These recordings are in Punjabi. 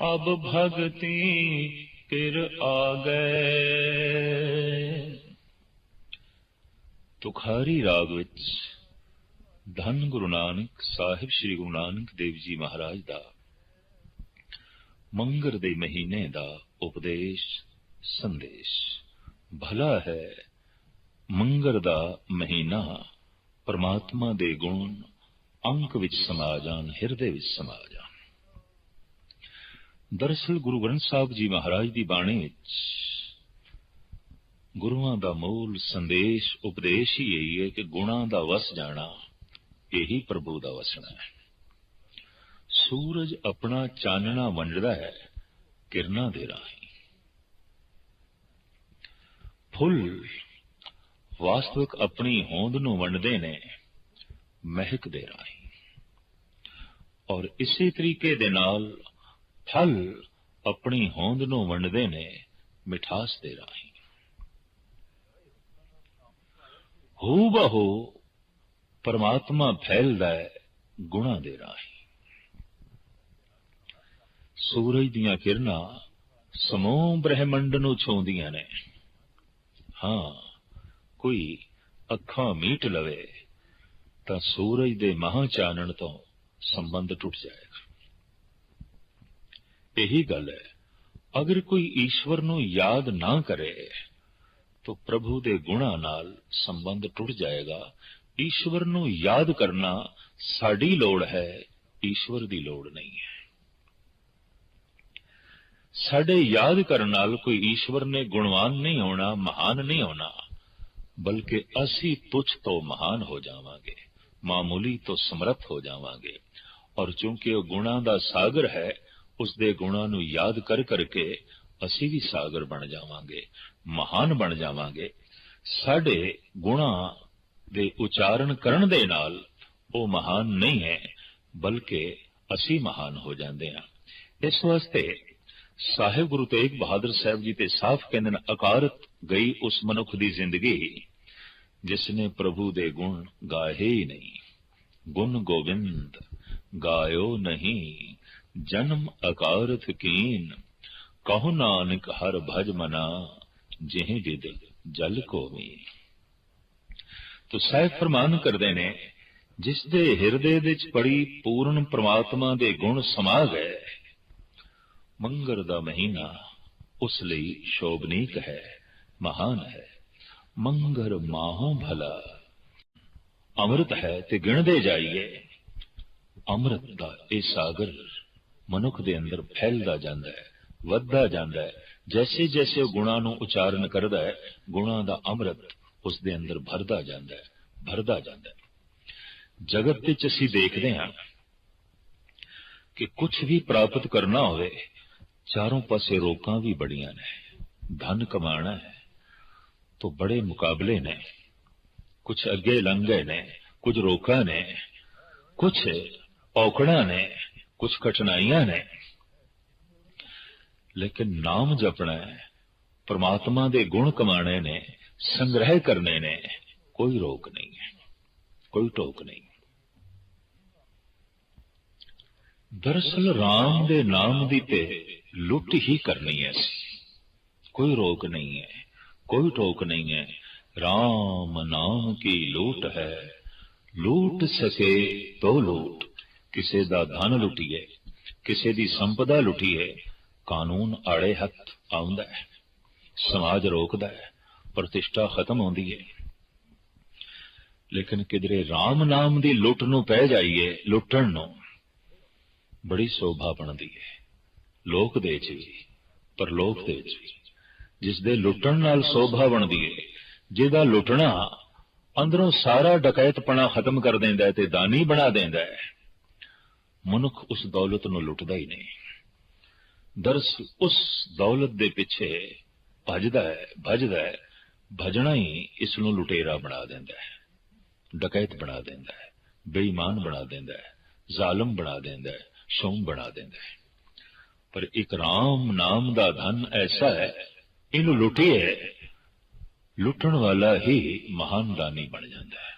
ਅਬ ਭਗਤੀ ਕਿਰ ਗਏ ਤੁਖਾਰੀ ਰਾਗ ਵਿੱਚ ਧੰਨ ਗੁਰੂ ਨਾਨਕ ਸਾਹਿਬ ਸ੍ਰੀ ਗੁਰੂ ਨਾਨਕ ਦੇਵ ਜੀ ਮਹਾਰਾਜ ਦਾ ਮੰਗਰ ਦੇ ਮਹੀਨੇ ਦਾ ਉਪਦੇਸ਼, ਸੰਦੇਸ਼। ਭਲਾ ਹੈ, ਮੰਗਰ ਦਾ ਮਹੀਨਾ ਪਰਮਾਤਮਾ ਦੇ ਗੁਣ ਅੰਕ ਵਿੱਚ ਸਮਾ ਜਾਣ ਹਿਰਦੇ ਵਿੱਚ ਸਮਾ ਜਾਣ ਦਰਅਸਲ ਗੁਰੂ ਗ੍ਰੰਥ ਸਾਹਿਬ ਜੀ ਮਹਾਰਾਜ ਦੀ ਬਾਣੀ ਵਿੱਚ ਗੁਰੂਆਂ ਦਾ ਮੂਲ ਸੰਦੇਸ਼, ਉਪਦੇਸ਼ ਹੀ ਇਹੀ ਹੈ ਕਿ ਗੁਣਾਂ ਦਾ ਵਸ ਜਾਣਾ, ਇਹੀ ਪ੍ਰਭੂ ਦਾ ਵਸਣਾ ਹੈ। ਸੂਰਜ ਆਪਣਾ ਚਾਨਣਾ ਵੰਡਦਾ ਹੈ, ਕਿਰਨਾਂ ਦੇ ਰਾਹੀਂ। ਫੁੱਲ ਵਾਸਤਵਿਕ ਆਪਣੀ ਹੋਂਦ ਨੂੰ ਵੰਡਦੇ ਨੇ, ਮਹਿਕ ਦੇ ਰਾਹੀਂ। ਔਰ ਇਸੇ ਤਰੀਕੇ ਦੇ ਨਾਲ ਫਲ ਆਪਣੀ ਹੋਂਦ ਨੂੰ ਵੰਡਦੇ ਨੇ, ਮਿਠਾਸ ਦੇ ਰਾਹੀਂ। ਹੂ ਬਹੂ ਪਰਮਾਤਮਾ ਫੈਲਦਾ ਹੈ ਗੁਣਾ ਦੇ ਰਾਹੀਂ। ਸੂਰਜ ਦੀਆਂ ਕਿਰਨਾਂ ਸਮੂਹ ਬ੍ਰਹਿਮੰਡ ਨੂੰ ਛੋਂਦੀਆਂ ਨੇ। ਹਾਂ, ਕੋਈ ਅੱਖਾਂ ਮੀਟ ਲਵੇ ਤਾਂ ਸੂਰਜ ਦੇ ਮਹਾ ਚਾਨਣ ਤੋਂ ਸੰਬੰਧ ਟੁੱਟ ਜਾਏਗਾ। ਇਹੀ ਗੱਲ ਹੈ। ਅਗਰ ਕੋਈ ਈਸ਼ਵਰ ਨੂੰ ਯਾਦ ਨਾ ਕਰੇ, ਤਾਂ ਪ੍ਰਭੂ ਦੇ ਗੁਣਾ ਨਾਲ ਸੰਬੰਧ ਟੁੱਟ ਜਾਏਗਾ। ਈਸ਼ਵਰ ਨੂੰ ਯਾਦ ਕਰਨਾ ਸਾਡੀ ਲੋੜ ਹੈ, ਈਸ਼ਵਰ ਦੀ ਲੋੜ ਨਹੀਂ ਹੈ। ਸਾਡੇ ਯਾਦ ਕਰਨ ਨਾਲ ਕੋਈ ਈਸ਼ਵਰ ਨੇ ਗੁਣਵਾਨ ਨਹੀਂ ਹੋਣਾ, ਮਹਾਨ ਨਹੀਂ ਹੋਣਾ, ਬਲਕਿ ਅਸੀਂ ਤੁਛ ਤੋਂ ਮਹਾਨ ਹੋ ਜਾਵਾਂਗੇ, ਮਾਮੂਲੀ ਤੋਂ ਸਮਰੱਥ ਹੋ ਜਾਵਾਂਗੇ। ਔਰ ਚੂੰਕਿ ਉਹ ਗੁਣਾ ਦਾ ਸਾਗਰ ਹੈ ਉਸ ਦੇ ਗੁਣਾਂ ਨੂੰ ਯਾਦ ਕਰ ਕਰਕੇ ਅਸੀਂ ਵੀ ਸਾਗਰ ਬਣ ਜਾਵਾਂਗੇ, ਮਹਾਨ ਬਣ ਜਾਵਾਂਗੇ। ਸਾਡੇ ਗੁਣਾਂ ਦੇ ਉਚਾਰਨ ਕਰਨ ਦੇ ਨਾਲ ਉਹ ਮਹਾਨ ਨਹੀਂ ਹੈ, ਬਲਕਿ ਅਸੀਂ ਮਹਾਨ ਹੋ ਜਾਂਦੇ ਹਾਂ। ਇਸ ਵਾਸਤੇ ਸਾਹਿਬ ਗੁਰੂ ਤੇਗ ਬਹਾਦਰ ਸਾਹਿਬ ਜੀ ਤੇ ਸਾਫ਼ ਕਹਿੰਦੇ ਨੇ ਅਕਾਰਤ ਗਈ ਉਸ ਮਨੁੱਖ ਦੀ ਜ਼ਿੰਦਗੀ, ਜਿਸ ਨੇ ਪ੍ਰਭੂ ਦੇ ਗੁਣ ਗਾਏ ਹੀ ਨਹੀਂ। ਗੁਣ ਗੋਬਿੰਦ ਗਾਇਓ ਨਹੀਂ ਜਨਮ ਅਕਾਰਥ ਕੀਨ, ਕਹੋ ਨਾਨਕ ਹਰ ਭਜ ਮਨਾ, ਜਿਹੇ ਵਿਦ ਜਲ ਕੋਵੀ। ਤੋ ਸਾਹਿਬ ਫਰਮਾਨ ਕਰਦੇ ਨੇ, ਜਿਸ ਦੇ ਹਿਰਦੇ ਵਿੱਚ ਪੜੀ ਪੂਰਨ ਪ੍ਰਮਾਤਮਾ ਦੇ ਗੁਣ ਸਮਾ ਗਏ, ਮੰਗਰ ਦਾ ਮਹੀਨਾ ਉਸ ਲਈ ਸ਼ੋਭਨੀਕ ਹੈ, ਮਹਾਨ ਹੈ। ਮੰਗਰ ਮਾਹੋਂ ਭਲਾ, ਅੰਮ੍ਰਿਤ ਹੈ ਤੇ ਗਿਣਦੇ ਜਾਈਏ, ਅੰਮ੍ਰਿਤ ਦਾ ਇਹ ਸਾਗਰ ਮਨੁੱਖ ਦੇ ਅੰਦਰ ਫੈਲਦਾ ਜਾਂਦਾ ਹੈ, ਵੱਧਦਾ ਜਾਂਦਾ ਹੈ। ਜੈਸੇ ਜੈਸੇ ਉਹ ਗੁਣਾਂ ਨੂੰ ਉਚਾਰਨ ਕਰਦਾ ਹੈ, ਗੁਣਾਂ ਦਾ ਅੰਮ੍ਰਿਤ ਉਸ ਦੇ ਅੰਦਰ ਭਰਦਾ ਜਾਂਦਾ ਹੈ, ਭਰਦਾ ਜਾਂਦਾ ਹੈ। ਜਗਤ ਵਿੱਚ ਅਸੀਂ ਦੇਖਦੇ ਹਾਂ ਕਿ ਕੁਝ ਵੀ ਪ੍ਰਾਪਤ ਕਰਨਾ ਹੋਵੇ, ਚਾਰੋਂ ਪਾਸੇ ਰੋਕਾਂ ਵੀ ਬੜੀਆਂ ਨੇ, ਧਨ ਕਮਾਣਾ ਹੈ, ਤਾਂ ਬੜੇ ਮੁਕਾਬਲੇ ਨੇ। ਕੁਝ ਅੱਗੇ ਲੰਘ ਗਏ ਨੇ, ਕੁਝ ਰੋਕਾਂ ਨੇ ਕੁਝ ਔਕੜਾਂ ਨੇ ਕੁਝ ਕਠਿਨਾਈਆਂ ਨੇ। ਲੇਕਿਨ ਨਾਮ ਜਪਣਾ ਹੈ, ਪ੍ਰਮਾਤਮਾ ਦੇ ਗੁਣ ਕਮਾਣੇ ਨੇ, ਸੰਗ੍ਰਹਿ ਕਰਨੇ ਨੇ, ਕੋਈ ਰੋਕ ਨਹੀਂ ਹੈ, ਕੋਈ ਟੋਕ ਨਹੀਂ। ਦਰਅਸਲ ਰਾਮ ਦੇ ਨਾਮ ਦੀ ਤੇ ਲੁੱਟ ਹੀ ਕਰਨੀ ਹੈ ਕੋਈ ਰੋਕ ਨਹੀਂ ਹੈ, ਕੋਈ ਟੋਕ ਨਹੀਂ ਹੈ। ਰਾਮ ਨਾਮ ਕੀ ਲੁੱਟ ਹੈ, ਲੁੱਟ ਸਕੇ ਤੋ ਲੁੱਟ। ਕਿਸੇ ਦਾ ਧਨ ਲੁੱਟੀਏ, ਕਿਸੇ ਦੀ ਸੰਪਦਾ ਲੁੱਟੀਏ, ਕਾਨੂੰਨ ਆੜੇ ਹੱਥ ਆਉਂਦਾ ਹੈ, ਸਮਾਜ ਰੋਕਦਾ ਹੈ, ਪ੍ਰਤਿਸ਼ਠਾ ਖਤਮ ਹੁੰਦੀ ਹੈ। ਲੇਕਿਨ ਕਿਧਰੇ RAM ਨਾਮ ਦੀ ਲੁੱਟ ਨੂੰ ਪੈ ਜਾਈਏ, ਲੁੱਟਣ ਨੂੰ, ਬੜੀ ਸੋਭਾ ਬਣਦੀ ਹੈ। ਲੋਕ ਦੇ ਵਿੱਚ ਵੀ, ਪਰਲੋਕ ਦੇ ਵਿੱਚ ਵੀ ਜਿਸ ਦੇ ਲੁੱਟਣ ਨਾਲ ਸੋਭਾ ਬਣਦੀ ਹੈ, ਜਿਹਦਾ ਲੁੱਟਣਾ ਅੰਦਰੋਂ ਸਾਰਾ ਡਕੈਤਪਣਾ ਖਤਮ ਕਰ ਦਿੰਦਾ ਹੈ ਤੇ ਦਾਨੀ ਬਣਾ ਦਿੰਦਾ ਹੈ। ਮਨੁੱਖ ਉਸ ਦੌਲਤ ਨੂੰ ਲੁੱਟਦਾ ਹੀ ਨਹੀਂ। ਦਰਸ ਉਸ ਦੌਲਤ ਦੇ ਪਿੱਛੇ ਭਜਦਾ ਹੈ ਭਜਦਾ ਹੈ, ਭਜਣਾ ਹੀ ਇਸ ਨੂੰ ਲੁਟੇਰਾ ਬਣਾ ਦਿੰਦਾ ਹੈ, ਡਕੈਤ ਬਣਾ ਦਿੰਦਾ ਹੈ, ਬੇਈਮਾਨ ਬਣਾ ਦਿੰਦਾ ਹੈ, ਜ਼ਾਲਮ ਬਣਾ ਦਿੰਦਾ ਹੈ, ਸ਼ੌਮ ਬਣਾ ਦਿੰਦਾ ਹੈ। ਪਰ ਇੱਕ ਰਾਮ ਨਾਮ ਦਾ ਧਨ ਐਸਾ ਹੈ, ਇਹਨੂੰ ਲੁੱਟੀਏ ਲੁੱਟਣ ਵਾਲਾ ਹੀ ਮਹਾਨ ਦਾਨੀ ਬਣ ਜਾਂਦਾ ਹੈ।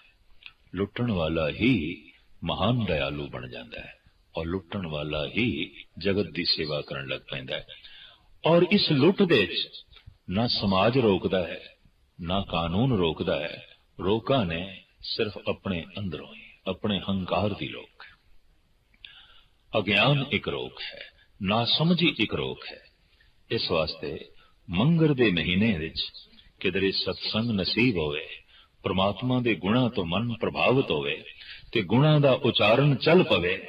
ਲੁੱਟਣ ਵਾਲਾ ਹੀ ਮਹਾਨ ਦਇਆਲੂ ਬਣ ਜਾਂਦਾ ਹੈ। ਔਰ ਲੁੱਟਣ ਵਾਲਾ ਹੀ ਜਗਤ ਦੀ ਸੇਵਾ ਕਰਨ ਲੱਗ ਪੈਂਦਾ ਹੈ। ਔਰ ਇਸ ਲੁੱਟ ਦੇ ਵਿੱਚ ਨਾ ਸਮਾਜ ਰੋਕਦਾ ਹੈ, ਨਾ ਕਾਨੂੰਨ ਰੋਕਦਾ ਹੈ। ਰੋਕਾਂ ਨੇ ਸਿਰਫ ਆਪਣੇ ਅੰਦਰੋਂ ਹੀ, ਆਪਣੇ ਹੰਕਾਰ ਦੀ ਰੋਕ ਹੈ। ਅਗਿਆਨ ਇੱਕ ਰੋਕ ਹੈ, ਨਾ ਸਮਝੀ ਇੱਕ ਰੋਕ ਹੈ। ਇਸ ਵਾਸਤੇ ਮੰਗਰ ਦੇ ਮਹੀਨੇ ਵਿੱਚ ਕਿਦਰੇ ਸਤਸੰਗ ਨਸੀਬ ਹੋਵੇ, ਪ੍ਰਮਾਤਮਾ ਦੇ ਗੁਣਾਂ ਤੋਂ ਮਨ ਪ੍ਰਭਾਵਿਤ ਹੋਵੇ ਤੇ ਗੁਣਾਂ ਦਾ ਉਚਾਰਨ ਚੱਲ ਪਵੇ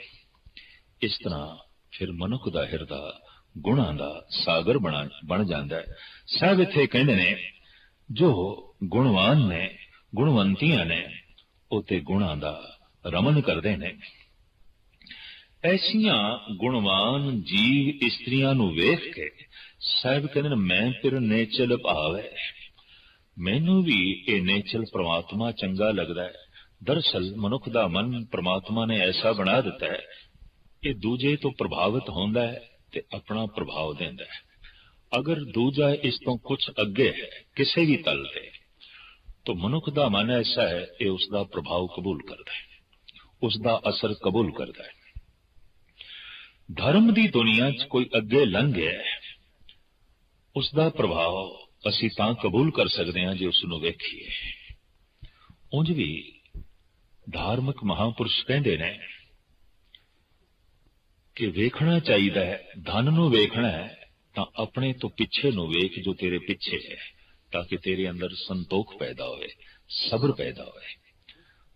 ਇਸ ਤਰ੍ਹਾਂ ਫਿਰ ਮਨੁੱਖ ਦਾ ਹਿਰਦਾ ਗੁਣਾਂ ਦਾ ਸਾਗਰ ਬਣਾ, ਬਣ ਜਾਂਦਾ ਹੈ। ਸਭ ਇੱਥੇ ਕਹਿੰਦੇ ਨੇ, ਜੋ ਗੁਣਵਾਨ ਨੇ, ਗੁਣਵੰਤੀਆਂ ਨੇ ਉਹ ਗੁਣਾਂ ਦਾ ਰਮਨ ਕਰਦੇ ਨੇ। ਐਸੀਆਂ ਗੁਣਵਾਨ ਜੀਵ ਇਸਤਰੀਆਂ ਨੂੰ ਵੇਖ ਕੇ ਸਾਹਿਬ ਕਹਿੰਦੇ ਨੇ, ਮੈਂ ਫਿਰ ਨੇਚਲ ਭਾਵ ਹੈ। ਮੈਨੂੰ ਵੀ ਇਹ ਨੇਚਲ ਪ੍ਰਮਾਤਮਾ ਚੰਗਾ ਲੱਗਦਾ ਹੈ। ਦਰਸਲ ਮਨੁੱਖ ਦਾ ਮਨ ਪ੍ਰਮਾਤਮਾ ਨੇ ਐਸਾ ਬਣਾ ਦਿੱਤਾ ਹੈ ਇਹ ਦੂਜੇ ਤੋਂ ਪ੍ਰਭਾਵਿਤ ਹੁੰਦਾ ਹੈ ਤੇ ਆਪਣਾ ਪ੍ਰਭਾਵ ਦਿੰਦਾ ਹੈ। ਅਗਰ ਦੂਜਾ ਇਸ ਤੋਂ ਕੁਝ ਅੱਗੇ ਹੈ, ਕਿਸੇ ਵੀ ਤਲ ਤੇ, ਤਾਂ ਮਨੁੱਖ ਦਾ ਮਨ ਐਸਾ ਹੈ, ਇਹ ਉਸ ਦਾ ਪ੍ਰਭਾਵ ਕਬੂਲ ਕਰਦਾ ਹੈ। ਉਸ ਦਾ ਅਸਰ ਕਬੂਲ ਕਰਦਾ ਹੈ। ਧਰਮ ਦੀ ਦੁਨੀਆ 'ਚ ਕੋਈ ਅੱਗੇ ਲੰਘ ਗਿਆ ਹੈ ਉਸ ਦਾ ਪ੍ਰਭਾਵ ਅਸੀਂ ਤਾਂ ਕਬੂਲ ਕਰ ਸਕਦੇ ਹਾਂ ਜੇ ਉਸ ਨੂੰ ਵੇਖੀਏ। ਉਂਝ ਵੀ ਧਾਰਮਿਕ ਮਹਾਪੁਰਸ਼ ਕਹਿੰਦੇ ਨੇ ਕਿ ਵੇਖਣਾ ਚਾਹੀਦਾ ਹੈ, ਧਨ ਨੂੰ ਵੇਖਣਾ ਹੈ, ਤਾਂ ਆਪਣੇ ਤੋਂ ਪਿੱਛੇ ਨੂੰ ਵੇਖ ਜੋ ਤੇਰੇ ਪਿੱਛੇ ਹੈ, ਤਾਂ ਕਿ ਤੇਰੇ ਅੰਦਰ ਸੰਤੋਖ ਪੈਦਾ ਹੋਵੇ, ਸਬਰ ਪੈਦਾ ਹੋਵੇ।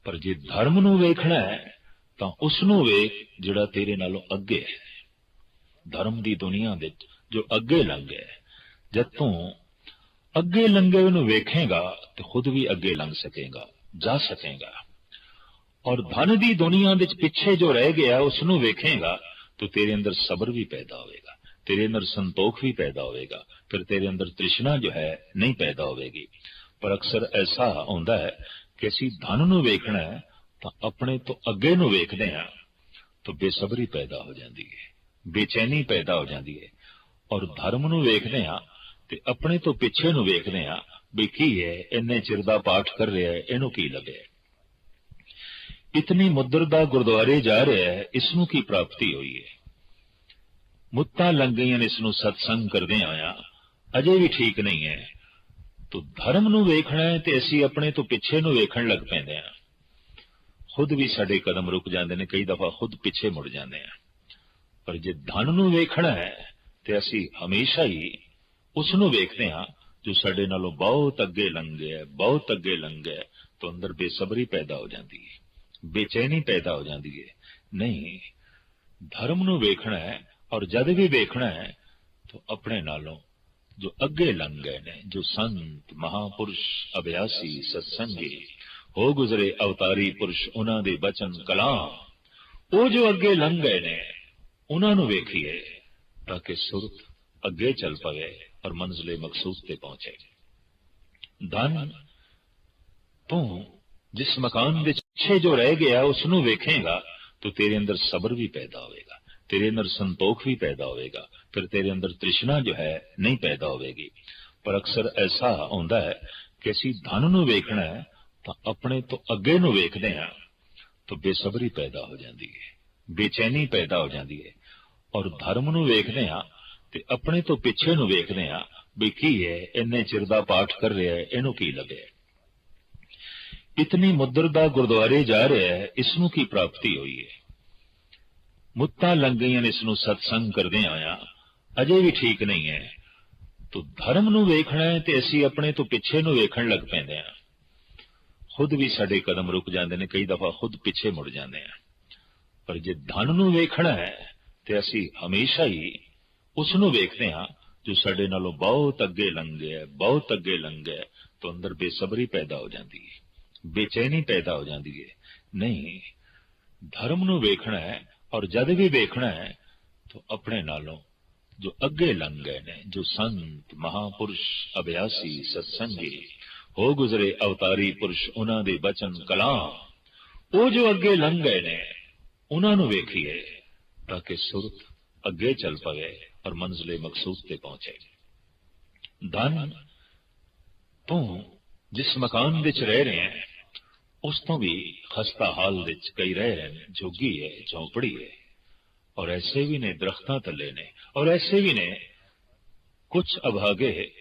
ਪਰ ਜੇ ਧਰਮ ਨੂੰ ਵੇਖਣਾ ਹੈ, ਤਾਂ ਉਸ ਨੂੰ ਵੇਖ ਜਿਹੜਾ ਤੇਰੇ ਨਾਲੋਂ ਅੱਗੇ ਹੈ। ਧਰਮ ਦੀ ਦੁਨੀਆ ਵਿੱਚ ਜੋ ਅੱਗੇ ਲੰਘ ਗਿਆ ਜਦ ਤੂੰ ਅੱਗੇ ਲੰਘੇ ਨੂੰ ਵੇਖੇਗਾ, ਤੇ ਖੁਦ ਵੀ ਅੱਗੇ ਲੰਘ ਸਕੇਗਾ, ਜਾ ਸਕੇਗਾ। ਔਰ ਧਨ ਦੀ ਦੁਨੀਆ ਵਿੱਚ ਪਿੱਛੇ ਜੋ ਰਹਿ ਗਿਆ, ਉਸ ਨੂੰ ਵੇਖੇਗਾ ਤਾਂ ਤੇਰੇ ਅੰਦਰ ਸਬਰ ਵੀ ਪੈਦਾ ਹੋਵੇਗਾ ਤੇਰੇ ਅੰਦਰ ਸੰਤੋਖ ਵੀ ਪੈਦਾ ਹੋਵੇਗਾ ਫਿਰ ਤੇਰੇ ਅੰਦਰ ਤ੍ਰਿਸ਼ਨਾ ਜੋ ਹੈ ਨਹੀਂ ਪੈਦਾ ਹੋਵੇਗੀ ਪਰ ਅਕਸਰ ਐਸਾ ਹੁੰਦਾ ਹੈ ਕਿ ਅਸੀਂ ਧਨ ਨੂੰ ਵੇਖਣਾ ਹੈ ਤਾਂ ਆਪਣੇ ਤੋਂ ਅੱਗੇ ਨੂੰ ਵੇਖਦੇ ਹਾਂ ਤਾਂ ਬੇਸਬਰੀ ਪੈਦਾ ਹੋ ਜਾਂਦੀ ਹੈ ਬੇਚੈਨੀ ਪੈਦਾ ਹੋ ਜਾਂਦੀ ਹੈ ਔਰ ਧਰਮ ਨੂੰ ਵੇਖਦੇ ਹਾਂ ਤੇ ਆਪਣੇ ਤੋਂ ਪਿੱਛੇ ਨੂੰ ਵੇਖਦੇ ਹਾਂ ਵੀ ਕੀ ਹੈ ਇੰਨੇ ਚਿਰ ਦਾ ਪਾਠ ਕਰ ਰਿਹਾ ਹੈ ਇਹਨੂੰ ਕੀ ਲੱਭਿਆ ਇਤਨੀ ਮੁੱਦਰ ਦਾ ਗੁਰਦੁਆਰੇ ਜਾ ਰਿਹਾ ਹੈ ਇਸ ਨੂੰ ਕੀ ਪ੍ਰਾਪਤੀ ਹੋਈ ਹੈ ਮੁੱਤਾਂ ਲੰਘ ਗਈਆਂ ਇਸ ਨੂੰ ਸਤਸੰਗ ਕਰਦੇ ਆਇਆ ਅਜੇ ਵੀ ਠੀਕ ਨਹੀਂ ਹੈ ਤੋ ਧਰਮ ਨੂੰ ਵੇਖਣਾ ਹੈ ਤੇ ਅਸੀਂ ਆਪਣੇ ਤੋਂ ਪਿੱਛੇ ਨੂੰ ਵੇਖਣ ਲੱਗ ਪੈਂਦੇ ਹਾਂ ਖੁਦ ਵੀ ਸਾਡੇ ਕਦਮ ਰੁਕ ਜਾਂਦੇ ਨੇ ਕਈ ਦਫਾ ਖੁਦ ਪਿੱਛੇ ਮੁੜ ਜਾਂਦੇ ਆ ਪਰ ਜੇ ਧਨ ਨੂੰ ਵੇਖਣਾ ਹੈ ਤੇ ਅਸੀਂ ਹਮੇਸ਼ਾ ਹੀ ਉਸ ਨੂੰ ਵੇਖਦੇ ਹਾਂ ਜੋ ਸਾਡੇ ਨਾਲੋਂ ਬਹੁਤ ਅੱਗੇ ਲੰਘ ਗਿਆ ਬਹੁਤ ਅੱਗੇ ਲੰਘ ਗਿਆ ਤਾਂ ਅੰਦਰ ਬੇਸਬਰੀ ਪੈਦਾ ਹੋ ਜਾਂਦੀ ਹੈ ਬੇਚੈਨੀ ਪੈਦਾ ਹੋ ਜਾਂਦੀ ਹੈ ਨਹੀਂ, ਧਰਮ ਨੂੰ ਵੇਖਣਾ ਹੈ ਔਰ ਜਦ ਵੀ ਵੇਖਣਾ ਹੈ, ਤਾਂ ਆਪਣੇ ਨਾਲੋਂ ਜੋ ਅੱਗੇ ਲੰਘ ਗਏ ਨੇ, ਜੋ ਸੰਤ, ਮਹਾਪੁਰਸ਼, ਅਭਿਆਸੀ, ਸਤਸੰਗੀ, ਹੋ ਗੁਜ਼ਰੇ ਅਵਤਾਰੀ ਪੁਰਸ਼, ਉਹਨਾਂ ਦੇ ਬਚਨ ਕਲਾਮ, ਉਹ ਜੋ ਅੱਗੇ ਲੰਘ ਗਏ ਨੇ, ਉਹਨਾਂ ਨੂੰ ਵੇਖੀਏ, ਤਾਂ ਕਿ ਸੁਰਤ ਅੱਗੇ ਚੱਲ ਪਵੇ ਔਰ ਮੰਜ਼ਲੇ ਮਕਸੂਦ ਤੇ ਪਹੁੰਚੇ। ਧਨ, ਤੂੰ ਜਿਸ ਮਕਾਨ ਵਿੱਚ ਪਿੱਛੇ ਜੋ ਰਹਿ ਗਿਆ ਉਸ ਨੂੰ ਵੇਖੇਗਾ, ਤਾਂ ਤੇਰੇ ਅੰਦਰ ਸਬਰ ਵੀ ਪੈਦਾ ਹੋਵੇਗਾ, ਤੇਰੇ ਅੰਦਰ ਸੰਤੋਖ ਵੀ ਪੈਦਾ ਹੋਵੇਗਾ, ਫਿਰ ਤੇਰੇ ਅੰਦਰ ਤ੍ਰਿਸ਼ਨਾ ਜੋ ਹੈ ਨਹੀਂ ਪੈਦਾ ਹੋਵੇਗੀ। ਪਰ ਅਕਸਰ ਐਸਾ ਹੁੰਦਾ ਹੈ ਕਿ ਅਸੀਂ ਧਨ ਨੂੰ ਵੇਖਣਾ ਹੈ, ਤਾਂ ਆਪਣੇ ਤੋਂ ਅੱਗੇ ਨੂੰ ਵੇਖਦੇ ਹਾਂ, ਤਾਂ ਬੇਸਬਰੀ ਪੈਦਾ ਹੋ ਜਾਂਦੀ ਹੈ, ਬੇਚੈਨੀ ਪੈਦਾ ਹੋ ਜਾਂਦੀ ਹੈ। ਔਰ ਧਰਮ ਨੂੰ ਵੇਖਦੇ ਹਾਂ, ਤੇ ਆਪਣੇ ਤੋਂ ਪਿੱਛੇ ਨੂੰ ਵੇਖਦੇ ਹਾਂ, ਵੀ ਕੀ ਹੈ, ਇੰਨੇ ਚਿਰ ਦਾ ਪਾਠ ਕਰ ਰਿਹਾ ਹੈ, ਇਹਨੂੰ ਕੀ ਲੱਗਿਆ ਇਤਨੀ ਮੁੱਦਰ ਦਾ ਗੁਰਦੁਆਰੇ ਜਾ ਰਿਹਾ ਹੈ ਇਸ ਨੂੰ ਕੀ ਪ੍ਰਾਪਤੀ ਹੋਈ ਹੈ ਮੁੱਤਾਂ ਲੰਘ ਗਈਆਂ ਨੇ ਇਸ ਨੂੰ ਸਤਸੰਗ ਕਰਦੇ ਆਇਆ ਅਜੇ ਵੀ ਠੀਕ ਨਹੀਂ ਹੈ ਤੋ ਧਰਮ ਨੂੰ ਵੇਖਣਾ ਹੈ ਤੇ ਅਸੀਂ ਆਪਣੇ ਤੋਂ ਪਿੱਛੇ ਨੂੰ ਵੇਖਣ ਲੱਗ ਪੈਂਦੇ ਹਾਂ ਖੁਦ ਵੀ ਸਾਡੇ ਕਦਮ ਰੁਕ ਜਾਂਦੇ ਨੇ ਕਈ ਦਫਾ ਖੁਦ ਪਿੱਛੇ ਮੁੜ ਜਾਂਦੇ ਆ ਪਰ ਜੇ ਧਨ ਨੂੰ ਵੇਖਣਾ ਹੈ ਤੇ ਅਸੀਂ ਹਮੇਸ਼ਾ ਹੀ ਉਸ ਨੂੰ ਵੇਖਦੇ ਹਾਂ ਜੋ ਸਾਡੇ ਨਾਲੋਂ ਬਹੁਤ ਅੱਗੇ ਲੰਘ ਗਿਆ ਬਹੁਤ ਅੱਗੇ ਲੰਘ ਗਿਆ ਤਾਂ ਅੰਦਰ ਬੇਸਬਰੀ ਪੈਦਾ ਹੋ ਜਾਂਦੀ ਹੈ ਬੇਚੈਨੀ ਪੈਦਾ ਹੋ ਜਾਂਦੀ ਹੈ ਨਹੀਂ, ਧਰਮ ਨੂੰ ਵੇਖਣਾ ਹੈ ਔਰ ਜਦ ਵੀ ਵੇਖਣਾ ਹੈ, ਤਾਂ ਆਪਣੇ ਨਾਲੋਂ ਜੋ ਅੱਗੇ ਲੰਘ ਗਏ ਨੇ, ਜੋ ਸੰਤ, ਮਹਾਪੁਰਸ਼, ਅਭਿਆਸੀ, ਸਤਸੰਗੀ, ਹੋ ਗੁਜ਼ਰੇ ਅਵਤਾਰੀ ਪੁਰਸ਼, ਉਹਨਾਂ ਦੇ ਬਚਨ ਕਲਾਮ, ਉਹ ਜੋ ਅੱਗੇ ਲੰਘ ਗਏ ਨੇ, ਉਹਨਾਂ ਨੂੰ ਵੇਖੀਏ, ਤਾਂ ਕਿ ਸੁਰਤ ਅੱਗੇ ਚੱਲ ਪਵੇ ਔਰ ਮੰਜ਼ਲੇ ਮਕਸੂਦ ਤੇ ਪਹੁੰਚੇ। ਧਨ ਤੂੰ ਜਿਸ ਮਕਾਨ ਵਿੱਚ ਰਹਿ ਰਹੇ ਹੈ ਉਸ ਤੋਂ ਵੀ ਖਸਤਾ ਹਾਲ ਵਿੱਚ ਕਈ ਰਹਿ ਰਹੇ ਨੇ। ਝੁੱਗੀ ਹੈ, ਝੌਂਪੜੀ ਹੈ। ਔਰ ਐਸੇ ਵੀ ਨੇ ਦਰਖਤਾਂ ਥੱਲੇ ਨੇ। ਔਰ ਐਸੇ ਵੀ ਨੇ ਕੁਝ ਅਭਾਗੇ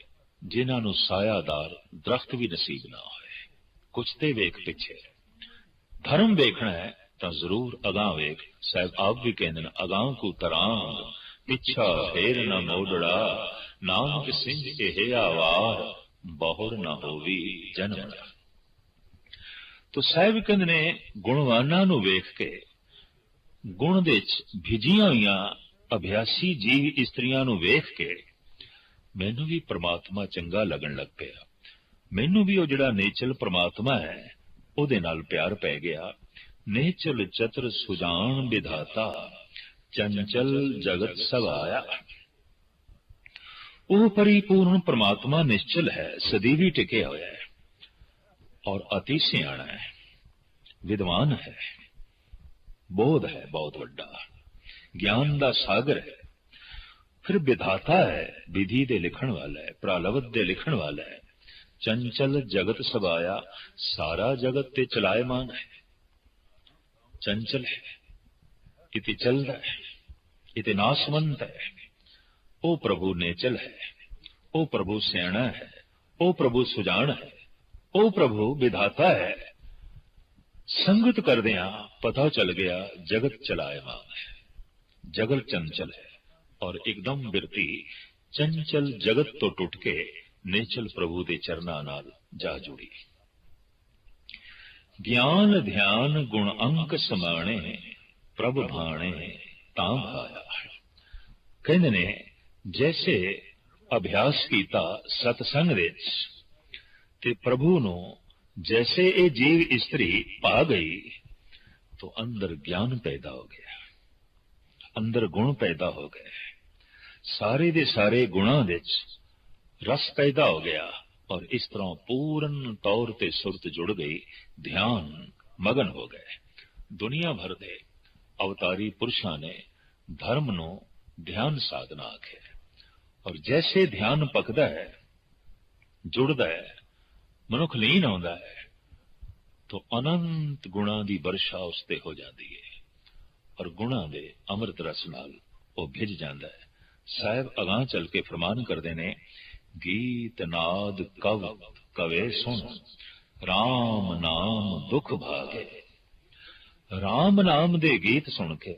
ਜਿਨ੍ਹਾਂ ਨੂੰ ਸਾਇਆਦਾਰ ਦਰਖਤ ਵੀ ਨਸੀਬ ਨਾ ਹੋਏ। ਕੁਝ ਤੇ ਵੇਖ ਪਿੱਛੇ ਧਰਮ ਵੇਖਣਾ ਹੈ ਤਾਂ ਜ਼ਰੂਰ ਅਗਾਹ ਵੇਖ। ਸਾਹਿਬ ਆਪ ਵੀ ਕਹਿੰਦੇ ਨੇ, ਅਗਾਹ ਕੋ ਤਰਾਂ ਪਿੱਛਾ ਫੇਰ ਨਾ ਮੋੜੜਾ। ਨਾਨਕ ਸਿੰਘ ਇਹ ਆਵਾਰ, ਬਹੁਰ ਨਾ ਹੋਵੀ ਜਨਮ ਤੋ ਸਾਹਿਬ ਕਹਿੰਦੇ ਨੇ ਗੁਣਵਾਨਾਂ ਨੂੰ ਵੇਖ ਕੇ ਗੁਣ ਦੇ ਵਿੱਚ ਭਿਜੀਆਂ ਹੋਈਆਂ ਅਭਿਆਸੀ ਜੀਵ ਇਸਤਰੀਆਂ ਨੂੰ ਵੇਖ ਕੇ ਮੈਨੂੰ ਵੀ ਪ੍ਰਮਾਤਮਾ ਚੰਗਾ ਲੱਗਣ ਲੱਗ ਪਿਆ। ਮੈਨੂੰ ਵੀ ਉਹ ਜਿਹੜਾ ਨੇਚਲ ਪ੍ਰਮਾਤਮਾ ਹੈ, ਉਹਦੇ ਨਾਲ ਪਿਆਰ ਪੈ ਗਿਆ। ਨੇਚਲ ਚਤਰ ਸੁਜਾਨ ਵਿਧਾਤਾ, ਚੰਚਲ ਜਗਤ ਸਵਾਇਆ ਉਹ ਪਰਿਪੂਰਨ ਪ੍ਰਮਾਤਮਾ ਨਿਸ਼ਚਲ ਹੈ, ਸਦੀਵੀ ਟਿਕਿਆ ਹੋਇਆ ਹੈ। ਔਰ ਅਤੀ ਸਿਆਣਾ ਹੈ ਵਿਦਵਾਨ ਹੈ ਬੋਧ ਹੈ ਬਹੁਤ ਵੱਡਾ ਗਿਆਨ ਦਾ ਸਾਗਰ ਹੈ ਫਿਰ ਵਿਧਾਤਾ ਹੈ ਵਿਧੀ ਦੇ ਲਿਖਣ ਵਾਲਾ ਹੈ ਪ੍ਰਾਲਵਤ ਦੇ ਲਿਖਣ ਵਾਲਾ ਹੈ ਚੰਚਲ ਜਗਤ ਸਵਾਇਆ ਸਾਰਾ ਜਗਤ ਤੇ ਚਲਾਇਮਾਨ ਹੈ ਚੰਚਲ ਹੈ ਇਤੇ ਚਲਦਾ ਹੈ ਇਤੇ ਨਾਸਵੰਤ ਹੈ ਉਹ ਪ੍ਰਭੂ ਨੇਚਲ ਹੈ ਉਹ ਪ੍ਰਭੂ ਸਿਆਣਾ ਹੈ ਉਹ ਪ੍ਰਭੂ ਸੁਜਾਨ ਹੈ ਉਹ ਪ੍ਰਭੂ ਵਿਧਾਤਾ ਹੈ। ਸੰਗਤ ਕਰਦਿਆਂ ਪਤਾ ਚੱਲ ਗਿਆ, ਜਗਤ ਚਲਾਇਮਾਨ ਹੈ। ਜਗਤ ਚੰਚਲ ਹੈ ਔਰ ਇੱਕਦਮ ਬਿਰਤੀ ਚੰਚਲ ਜਗਤ ਤੋਂ ਟੁੱਟ ਕੇ ਨੇਚਲ ਪ੍ਰਭੂ ਦੇ ਚਰਨਾਂ ਨਾਲ ਜਾ ਜੁੜੀ। ਗਿਆਨ, ਧਿਆਨ, ਗੁਣ ਅੰਕ ਸਮਾਣੇ, ਪ੍ਰਭ ਭਾਣੇ ਤਾਂ ਭਾਇਆ ਕਹਿੰਦੇ ਨੇ, ਜੈਸੇ ਅਭਿਆਸ ਕੀਤਾ ਸਤਸੰਗ ਵਿੱਚ ਤੇ ਪ੍ਰਭੂ ਨੂੰ ਜੈਸੇ ਇਹ ਜੀਵ ਇਸਤਰੀ ਪਾ ਗਈ तो अंदर ज्ञान पैदा हो गया ਅੰਦਰ ਗੁਣ ਪੈਦਾ ਹੋ ਗਏ ਸਾਰੇ ਦੇ ਸਾਰੇ ਗੁਣਾਂ ਵਿੱਚ ਰਸ ਪੈਦਾ ਹੋ ਗਿਆ ਔਰ ਇਸ ਤਰ੍ਹਾਂ ਪੂਰਨ ਤੌਰ ਤੇ ਸੁਰਤ ਜੁੜ ਗਈ ਧਿਆਨ ਮਗਨ ਹੋ ਗਏ ਦੁਨੀਆ ਭਰ ਦੇ ਅਵਤਾਰੀ ਪੁਰਸ਼ਾਂ ਨੇ ਧਰਮ ਨੂੰ ਧਿਆਨ ਸਾਧਨਾ ਆਖਿਆ ਔਰ ਜੈਸੇ ਧਿਆਨ ਪਕਦਾ ਹੈ ਜੁੜਦਾ ਹੈ ਮਨੁੱਖ ਲੀਨ ਆਉਂਦਾ ਹੈ, ਤਾਂ ਅਨੰਤ ਗੁਣਾਂ ਦੀ ਵਰਸ਼ਾ ਉਸ ਤੇ ਹੋ ਜਾਂਦੀ ਹੈ ਔਰ ਗੁਣਾਂ ਦੇ ਅੰਮ੍ਰਿਤ ਰਸ ਨਾਲ ਉਹ ਭਿੱਜ ਜਾਂਦਾ ਹੈ। ਸਾਹਿਬ ਅਗਾਹ ਚੱਲ ਕੇ ਫਰਮਾਨ ਕਰਦੇ ਨੇ, ਗੀਤ ਨਾਦ ਕਵ, ਕਵੇ ਸੁਣ RAM ਨਾਮ ਦੁਖ ਭਾਗੇ। RAM ਨਾਮ ਦੇ ਗੀਤ ਸੁਣ ਕੇ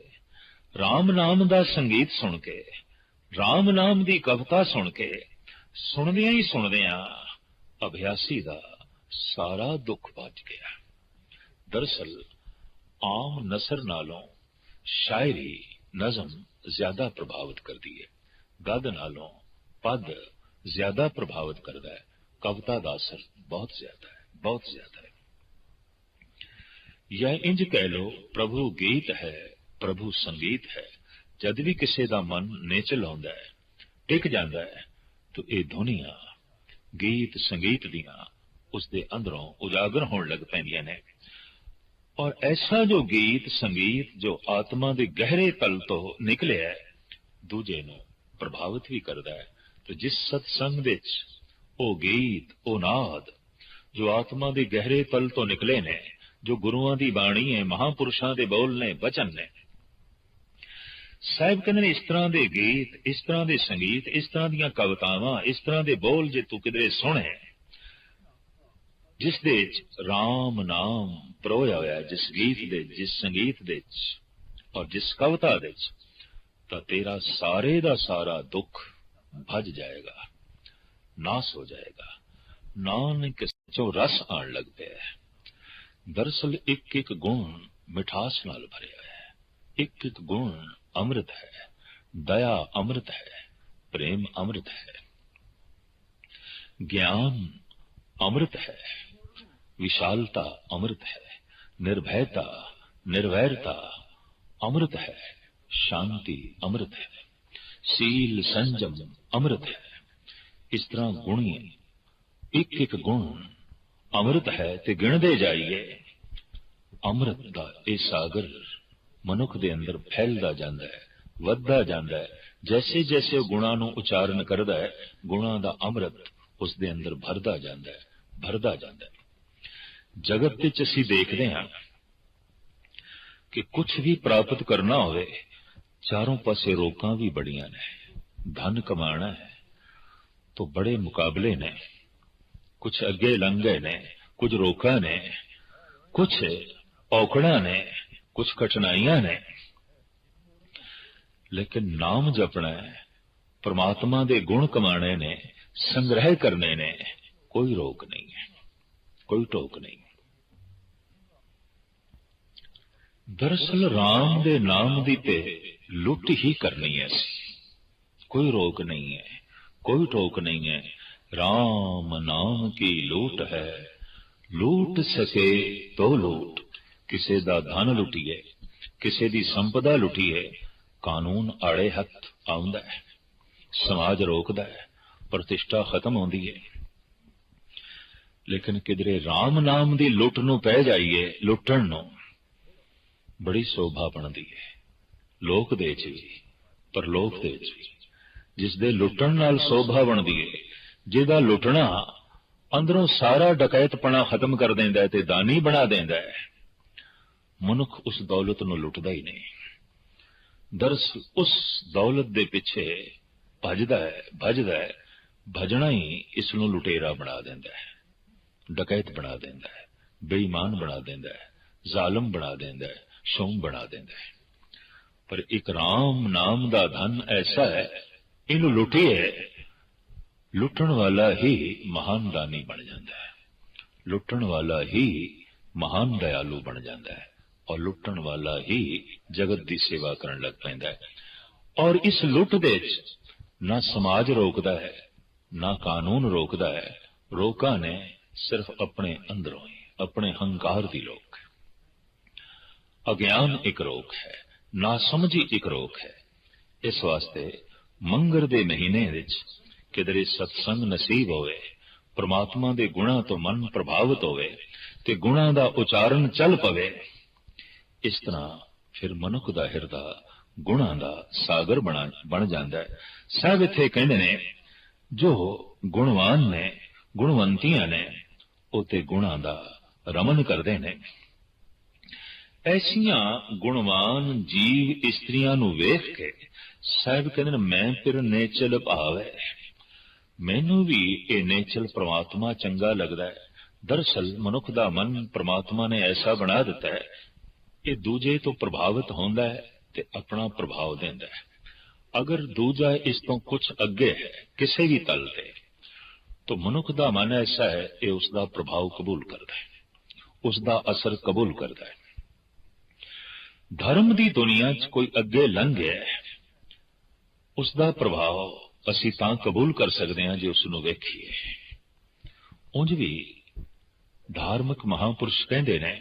RAM ਨਾਮ ਦਾ ਸੰਗੀਤ ਸੁਣ ਕੇ RAM ਨਾਮ ਦੀ ਕਵਿਤਾ ਸੁਣ ਕੇ, ਸੁਣਦਿਆਂ ਹੀ ਸੁਣਦਿਆਂ ਅਭਿਆਸੀ ਦਾ ਸਾਰਾ ਦੁੱਖ ਬਚ ਗਿਆ। ਦਰਸਲ ਆਮ ਨਸਰ ਨਾਲੋਂ ਸ਼ਾਇਰੀ ਨਜ਼ਮ ਜ਼ਿਆਦਾ ਪ੍ਰਭਾਵਿਤ ਕਰਦੀ ਹੈ। ਗਦ ਨਾਲੋਂ ਪਦ ਜ਼ਿਆਦਾ ਪ੍ਰਭਾਵਿਤ ਕਰਦਾ ਹੈ। ਕਵਿਤਾ ਦਾ ਅਸਰ ਬਹੁਤ ਜ਼ਿਆਦਾ ਹੈ, ਬਹੁਤ ਜ਼ਿਆਦਾ ਹੈ। ਜਾਂ ਇੰਜ ਕਹਿ ਲੋ ਪ੍ਰਭੂ ਗੀਤ ਹੈ, ਪ੍ਰਭੂ ਸੰਗੀਤ ਹੈ। ਜਦ ਵੀ ਕਿਸੇ ਦਾ ਮਨ ਨੇਚਲ ਆਉਂਦਾ ਹੈ ਟਿਕ ਜਾਂਦਾ ਹੈ, ਤਾਂ ਇਹ ਦੁਨੀਆ ਗੀਤ ਸੰਗੀਤ ਦੀਆਂ ਉਸ ਦੇ ਅੰਦਰੋਂ ਉਜਾਗਰ ਹੋਣ ਲੱਗ ਪੈਂਦੀਆਂ ਨੇ। ਔਰ ਐਸਾ ਜੋ ਗੀਤ, ਸੰਗੀਤ, ਜੋ ਆਤਮਾ ਦੇ ਗਹਿਰੇ ਤਲ ਤੋਂ ਨਿਕਲਿਆ ਦੂਜੇ ਨੂੰ ਪ੍ਰਭਾਵਿਤ ਵੀ ਕਰਦਾ ਹੈ। ਤੇ ਜਿਸ ਸਤਸੰਗ ਵਿੱਚ ਉਹ ਗੀਤ, ਉਹ ਨਾਦ, ਜੋ ਆਤਮਾ ਦੇ ਗਹਿਰੇ ਤਲ ਤੋਂ ਨਿਕਲੇ ਨੇ, ਜੋ ਗੁਰੂਆਂ ਦੀ ਬਾਣੀ ਹੈ, ਮਹਾਪੁਰਸ਼ਾਂ ਦੇ ਬੋਲ ਨੇ, ਬਚਨ ਨੇ ਸਾਹਿਬ ਕਹਿੰਦੇ ਨੇ, ਇਸ ਤਰ੍ਹਾਂ ਦੇ ਗੀਤ, ਇਸ ਤਰ੍ਹਾਂ ਦੇ ਸੰਗੀਤ, ਇਸ ਤਰ੍ਹਾਂ ਦੀਆਂ ਕਵਿਤਾਵਾਂ, ਇਸ ਤਰ੍ਹਾਂ ਦੇ ਬੋਲ ਜੇ ਤੂੰ ਕਿਧਰੇ ਸੁਣੇ ਜਿਸ ਦੇ ਵਿੱਚ RAM ਨਾਮ ਪਰੋਇਆ ਹੋਇਆ ਜਿਸ ਗੀਤ ਦੇ, ਜਿਸ ਸੰਗੀਤ ਦੇ ਵਿੱਚ ਔਰ ਜਿਸ ਕਵਿਤਾ ਦੇ ਵਿੱਚ, ਤਾਂ ਤੇਰਾ ਸਾਰੇ ਦਾ ਸਾਰਾ ਦੁੱਖ ਭੱਜ ਜਾਏਗਾ, ਨਾਸ ਹੋ ਜਾਏਗਾ। ਨਾਨਕ ਚੋਂ ਰਸ ਆਣ ਲੱਗ ਪਿਆ ਹੈ। ਦਰਸਲ ਇੱਕ ਇੱਕ ਗੁਣ ਮਿਠਾਸ ਨਾਲ ਭਰਿਆ ਹੈ। ਇੱਕ ਇੱਕ ਗੁਣ अमृत है, दया अमृत है, प्रेम अमृत है। ज्ञान अमृत है, विशालता अमृत है, निर्भयता, निर्वैरता अमृत है, शांति अमृत है, शील संयम अमृत है। इस तरह गुणी एक एक गुण अमृत है, ते गिण दे जाइए। अमृत का ए सागर ਮਨੁੱਖ ਦੇ ਅੰਦਰ ਫੈਲਦਾ ਜਾਂਦਾ ਹੈ, ਵੱਧਦਾ ਜਾਂਦਾ ਹੈ। ਜੈਸੇ ਜੈਸੇ ਉਹ ਗੁਣਾਂ ਨੂੰ ਉਚਾਰਨ ਕਰਦਾ ਹੈ, ਗੁਣਾਂ ਦਾ ਅੰਮ੍ਰਿਤ ਉਸ ਦੇ ਅੰਦਰ ਭਰਦਾ ਜਾਂਦਾ ਹੈ, ਭਰਦਾ ਜਾਂਦਾ ਹੈ। ਜਗਤ ਵਿੱਚ ਅਸੀਂ ਦੇਖਦੇ ਹਾਂ ਕਿ ਕੁਝ ਵੀ ਪ੍ਰਾਪਤ ਕਰਨਾ ਹੋਵੇ, ਚਾਰੋਂ ਪਾਸੇ ਰੋਕਾਂ ਵੀ ਬੜੀਆਂ ਨੇ, ਧਨ ਕਮਾਣਾ ਹੈ, ਤੋਂ ਬੜੇ ਮੁਕਾਬਲੇ ਨੇ। ਕੁਝ ਅੱਗੇ ਲੰਘ ਗਏ ਨੇ, ਕੁਝ ਰੋਕਾਂ ਨੇ ਕੁਝ ਔਕੜਾਂ ਨੇ ਕੁਝ ਕਠਿਨਾਈਆਂ ਨੇ। ਲੇਕਿਨ ਨਾਮ ਜਪਣਾ ਹੈ, ਪ੍ਰਮਾਤਮਾ ਦੇ ਗੁਣ ਕਮਾਣੇ ਨੇ, ਸੰਗ੍ਰਹਿ ਕਰਨੇ ਨੇ, ਕੋਈ ਰੋਕ ਨਹੀਂ ਹੈ, ਕੋਈ ਟੋਕ ਨਹੀਂ। ਦਰਅਸਲ ਰਾਮ ਦੇ ਨਾਮ ਦੀ ਤੇ ਲੁੱਟ ਹੀ ਕਰਨੀ ਹੈ ਕੋਈ ਰੋਕ ਨਹੀਂ ਹੈ, ਕੋਈ ਟੋਕ ਨਹੀਂ ਹੈ। ਰਾਮ ਨਾਮ ਕੀ ਲੂਟ ਹੈ, ਲੂਟ ਸਕੇ ਤੋ ਲੂਟ। ਕਿਸੇ ਦਾ ਧਨ ਲੁੱਟੀਏ, ਕਿਸੇ ਦੀ ਸੰਪਦਾ ਲੁੱਟੀਏ, ਕਾਨੂੰਨ ਆੜੇ ਹੱਥ ਆਉਂਦਾ ਹੈ, ਸਮਾਜ ਰੋਕਦਾ ਹੈ, ਪ੍ਰਤਿਸ਼ਠਾ ਖਤਮ ਹੁੰਦੀ ਹੈ। ਲੇਕਿਨ ਕਿਧਰੇ RAM ਨਾਮ ਦੀ ਲੁੱਟ ਨੂੰ ਪੈ ਜਾਈਏ, ਲੁੱਟਣ ਨੂੰ, ਬੜੀ ਸੋਭਾ ਬਣਦੀ ਹੈ। ਲੋਕ ਦੇ ਚ ਵੀ, ਪਰਲੋਕ ਦੇ ਚ ਵੀ ਜਿਸ ਦੇ ਲੁੱਟਣ ਨਾਲ ਸੋਭਾ ਬਣਦੀ ਹੈ, ਜਿਹਦਾ ਲੁੱਟਣਾ ਅੰਦਰੋਂ ਸਾਰਾ ਡਕੈਤਪਣਾ ਖਤਮ ਕਰ ਦਿੰਦਾ ਹੈ ਤੇ ਦਾਨੀ ਬਣਾ ਦਿੰਦਾ ਹੈ। ਮਨੁੱਖ ਉਸ ਦੌਲਤ ਨੂੰ ਲੁੱਟਦਾ ਹੀ ਨਹੀਂ। ਦਰਸ ਉਸ ਦੌਲਤ ਦੇ ਪਿੱਛੇ ਭਜਦਾ ਹੈ ਭਜਦਾ ਹੈ, ਭਜਣਾ ਹੀ ਇਸ ਨੂੰ ਲੁਟੇਰਾ ਬਣਾ ਦਿੰਦਾ ਹੈ, ਡਕੈਤ ਬਣਾ ਦਿੰਦਾ ਹੈ, ਬੇਈਮਾਨ ਬਣਾ ਦਿੰਦਾ ਹੈ, ਜ਼ਾਲਮ ਬਣਾ ਦਿੰਦਾ ਹੈ, ਸ਼ੌਮ ਬਣਾ ਦਿੰਦਾ ਹੈ। ਪਰ ਇੱਕ ਰਾਮ ਨਾਮ ਦਾ ਧਨ ਐਸਾ ਹੈ, ਇਹਨੂੰ ਲੁੱਟੀਏ ਲੁੱਟਣ ਵਾਲਾ ਹੀ ਮਹਾਨ ਦਾਨੀ ਬਣ ਜਾਂਦਾ ਹੈ, ਲੁੱਟਣ ਵਾਲਾ ਹੀ ਮਹਾਨ ਦਇਆਲੂ ਬਣ ਜਾਂਦਾ ਹੈ। ਔਰ ਲੁੱਟਣ ਵਾਲਾ ਹੀ ਜਗਤ ਦੀ ਸੇਵਾ ਕਰਨ ਲੱਗ ਪੈਂਦਾ ਹੈ। ਔਰ ਇਸ ਲੁੱਟ ਦੇ ਵਿੱਚ ਨਾ ਸਮਾਜ ਰੋਕਦਾ ਹੈ, ਨਾ ਕਾਨੂੰਨ ਰੋਕਦਾ ਹੈ। ਰੋਕਾਂ ਨੇ ਸਿਰਫ ਆਪਣੇ ਅੰਦਰੋਂ ਹੀ, ਆਪਣੇ ਹੰਕਾਰ ਦੀ ਰੋਕ ਅਗਿਆਨ ਇੱਕ ਰੋਕ ਹੈ, ਨਾ ਸਮਝੀ ਇੱਕ ਰੋਕ ਹੈ। ਇਸ ਵਾਸਤੇ ਮੰਗਰ ਦੇ ਮਹੀਨੇ ਵਿੱਚ ਕਿਦਰੇ ਸਤਸੰਗ ਨਸੀਬ ਹੋਵੇ, ਪ੍ਰਮਾਤਮਾ ਦੇ ਗੁਣਾਂ ਤੋਂ ਮਨ ਪ੍ਰਭਾਵਿਤ ਹੋਵੇ ਤੇ ਗੁਣਾਂ ਦਾ ਉਚਾਰਨ ਚੱਲ ਪਵੇ ਇਸ ਤਰ੍ਹਾਂ ਫਿਰ ਮਨੁੱਖ ਦਾ ਹਿਰਦਾ ਗੁਣਾਂ ਦਾ ਸਾਗਰ ਬਣ ਜਾਂਦਾ ਹੈ। ਸਭ ਇੱਥੇ ਕਹਿੰਦੇ ਨੇ, ਜੋ ਗੁਣਵਾਨ ਨੇ, ਗੁਣਵੰਤੀਆਂ ਨੇ ਉਹ ਤੇ ਗੁਣਾਂ ਦਾ ਰਮਨ ਕਰਦੇ ਨੇ। ਐਸੀਆਂ ਗੁਣਵਾਨ ਜੀਵ ਇਸਤਰੀਆਂ ਨੂੰ ਵੇਖ ਕੇ ਸਾਹਿਬ ਕਹਿੰਦੇ ਨੇ, ਮੈਂ ਫਿਰ ਨੇਚਲ ਭਾਵੈ। ਮੈਨੂੰ ਵੀ ਇਹ ਨੇਚਲ ਪ੍ਰਮਾਤਮਾ ਚੰਗਾ ਲੱਗਦਾ ਹੈ। ਦਰਸਲ ਮਨੁੱਖ ਦਾ ਮਨ ਪ੍ਰਮਾਤਮਾ ਨੇ ਐਸਾ ਬਣਾ ਦਿੱਤਾ ਹੈ ਕਿ ਦੂਜੇ ਤੋਂ ਪ੍ਰਭਾਵਿਤ ਹੁੰਦਾ ਹੈ ਤੇ ਆਪਣਾ ਪ੍ਰਭਾਵ ਦਿੰਦਾ ਹੈ। ਅਗਰ ਦੂਜਾ ਇਸ ਤੋਂ ਕੁਝ ਅੱਗੇ ਹੈ, ਕਿਸੇ ਵੀ ਤਲ ਤੇ, ਤਾਂ ਮਨੁੱਖ ਦਾ ਮਨ ਐਸਾ ਹੈ, ਇਹ ਉਸ ਦਾ ਪ੍ਰਭਾਵ ਕਬੂਲ ਕਰਦਾ ਹੈ। ਉਸ ਦਾ ਅਸਰ ਕਬੂਲ ਕਰਦਾ ਹੈ। ਧਰਮ ਦੀ ਦੁਨੀਆ 'ਚ ਕੋਈ ਅੱਗੇ ਲੰਘ ਗਿਆ ਹੈ ਉਸ ਦਾ ਪ੍ਰਭਾਵ ਅਸੀਂ ਤਾਂ ਕਬੂਲ ਕਰ ਸਕਦੇ ਹਾਂ ਜੇ ਉਸ ਨੂੰ ਵੇਖੀਏ। ਉਂਝ ਵੀ ਧਾਰਮਿਕ ਮਹਾਪੁਰਸ਼ ਕਹਿੰਦੇ ਨੇ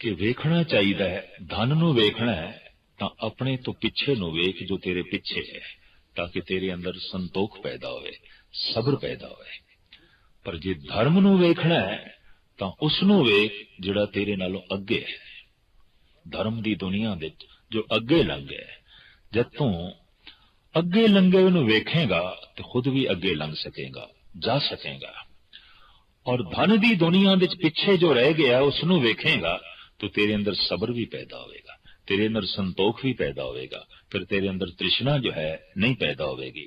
ਕਿ ਵੇਖਣਾ ਚਾਹੀਦਾ ਹੈ, ਧਨ ਨੂੰ ਵੇਖਣਾ ਹੈ, ਤਾਂ ਆਪਣੇ ਤੋਂ ਪਿੱਛੇ ਨੂੰ ਵੇਖ ਜੋ ਤੇਰੇ ਪਿੱਛੇ ਹੈ, ਤਾਂ ਕਿ ਤੇਰੇ ਅੰਦਰ ਸੰਤੋਖ ਪੈਦਾ ਹੋਵੇ, ਸਬਰ ਪੈਦਾ ਹੋਵੇ। ਪਰ ਜੇ ਧਰਮ ਨੂੰ ਵੇਖਣਾ ਹੈ, ਤਾਂ ਉਸ ਨੂੰ ਵੇਖ ਜਿਹੜਾ ਤੇਰੇ ਨਾਲੋਂ ਅੱਗੇ ਹੈ। ਧਰਮ ਦੀ ਦੁਨੀਆ ਵਿੱਚ ਜੋ ਅੱਗੇ ਲੰਘ ਗਿਆ ਜਦ ਤੂੰ ਅੱਗੇ ਲੰਘੇ ਨੂੰ ਵੇਖੇਗਾ, ਤੇ ਖੁਦ ਵੀ ਅੱਗੇ ਲੰਘ ਸਕੇਗਾ, ਜਾ ਸਕੇਗਾ। ਔਰ ਧਨ ਦੀ ਦੁਨੀਆ ਵਿੱਚ ਪਿੱਛੇ ਜੋ ਰਹਿ ਗਿਆ, ਉਸ ਨੂੰ ਵੇਖੇਗਾ ਤਾਂ ਤੇਰੇ ਅੰਦਰ ਸਬਰ ਵੀ ਪੈਦਾ ਹੋਵੇਗਾ, ਤੇਰੇ ਅੰਦਰ ਸੰਤੋਖ ਵੀ ਪੈਦਾ ਹੋਵੇਗਾ, ਫਿਰ ਤੇਰੇ ਅੰਦਰ ਤ੍ਰਿਸ਼ਨਾ ਜੋ ਹੈ ਨਹੀਂ ਪੈਦਾ ਹੋਵੇਗੀ।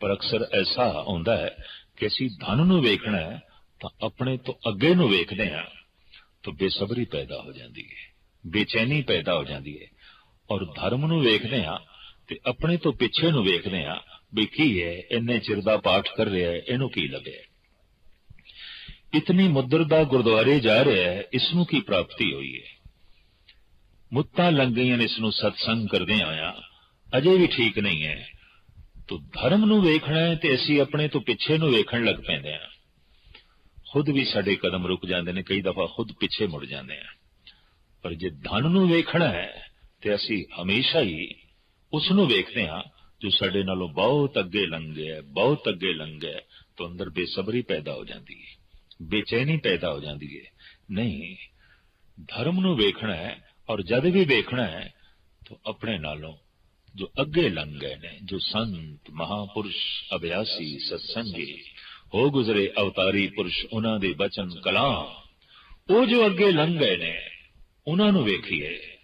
ਪਰ ਅਕਸਰ ਐਸਾ ਹੁੰਦਾ ਹੈ ਕਿ ਅਸੀਂ ਧਨ ਨੂੰ ਵੇਖਣਾ ਹੈ, ਤਾਂ ਆਪਣੇ ਤੋਂ ਅੱਗੇ ਨੂੰ ਵੇਖਦੇ ਹਾਂ, ਤਾਂ ਬੇਸਬਰੀ ਪੈਦਾ ਹੋ ਜਾਂਦੀ ਹੈ, ਬੇਚੈਨੀ ਪੈਦਾ ਹੋ ਜਾਂਦੀ ਹੈ। ਔਰ ਧਰਮ ਨੂੰ ਵੇਖਦੇ ਹਾਂ ਤੇ ਆਪਣੇ ਤੋਂ ਪਿੱਛੇ ਨੂੰ ਵੇਖਦੇ ਹਾਂ ਵੀ ਕੀ ਹੈ, ਇੰਨੇ ਚਿਰ ਦਾ ਪਾਠ ਕਰ ਰਿਹਾ ਹੈ, ਇਹਨੂੰ ਕੀ ਲੱਭਿਆ ਇਤਨੀ ਮੁੱਦਰ ਦਾ ਗੁਰਦੁਆਰੇ ਜਾ ਰਿਹਾ ਹੈ ਇਸ ਨੂੰ ਕੀ ਪ੍ਰਾਪਤੀ ਹੋਈ ਹੈ ਮੁੱਤਾਂ ਲੰਘ ਗਈਆਂ ਨੇ ਇਸ ਨੂੰ ਸਤਸੰਗ ਕਰਦੇ ਆਇਆ ਅਜੇ ਵੀ ਠੀਕ ਨਹੀਂ ਹੈ ਤੋ ਧਰਮ ਨੂੰ ਵੇਖਣਾ ਹੈ ਤੇ ਅਸੀਂ ਆਪਣੇ ਤੋਂ ਪਿੱਛੇ ਨੂੰ ਵੇਖਣ ਲੱਗ ਪੈਂਦੇ ਹਾਂ ਖੁਦ ਵੀ ਸਾਡੇ ਕਦਮ ਰੁਕ ਜਾਂਦੇ ਨੇ ਕਈ ਦਫਾ ਖੁਦ ਪਿੱਛੇ ਮੁੜ ਜਾਂਦੇ ਆ ਪਰ ਜੇ ਧਨ ਨੂੰ ਵੇਖਣਾ ਹੈ ਤੇ ਅਸੀਂ ਹਮੇਸ਼ਾ ਹੀ ਉਸ ਨੂੰ ਵੇਖਦੇ ਹਾਂ ਜੋ ਸਾਡੇ ਨਾਲੋਂ ਬਹੁਤ ਅੱਗੇ ਲੰਘ ਗਿਆ ਬਹੁਤ ਅੱਗੇ ਲੰਘ ਗਿਆ ਤਾਂ ਅੰਦਰ ਬੇਸਬਰੀ ਪੈਦਾ ਹੋ ਜਾਂਦੀ ਹੈ ਬੇਚੈਨੀ ਪੈਦਾ ਹੋ ਜਾਂਦੀ ਹੈ ਨਹੀਂ, ਧਰਮ ਨੂੰ ਵੇਖਣਾ ਹੈ ਔਰ ਜਦ ਵੀ ਵੇਖਣਾ ਹੈ, ਤਾਂ ਆਪਣੇ ਨਾਲੋਂ ਜੋ ਅੱਗੇ ਲੰਘ ਗਏ ਨੇ, ਜੋ ਸੰਤ, ਮਹਾਪੁਰਸ਼, ਅਭਿਆਸੀ, ਸਤਸੰਗੀ, ਹੋ ਗੁਜ਼ਰੇ ਅਵਤਾਰੀ ਪੁਰਸ਼, ਉਹਨਾਂ ਦੇ ਬਚਨ ਕਲਾਮ, ਉਹ ਜੋ ਅੱਗੇ ਲੰਘ ਗਏ ਨੇ, ਉਹਨਾਂ ਨੂੰ ਵੇਖੀਏ।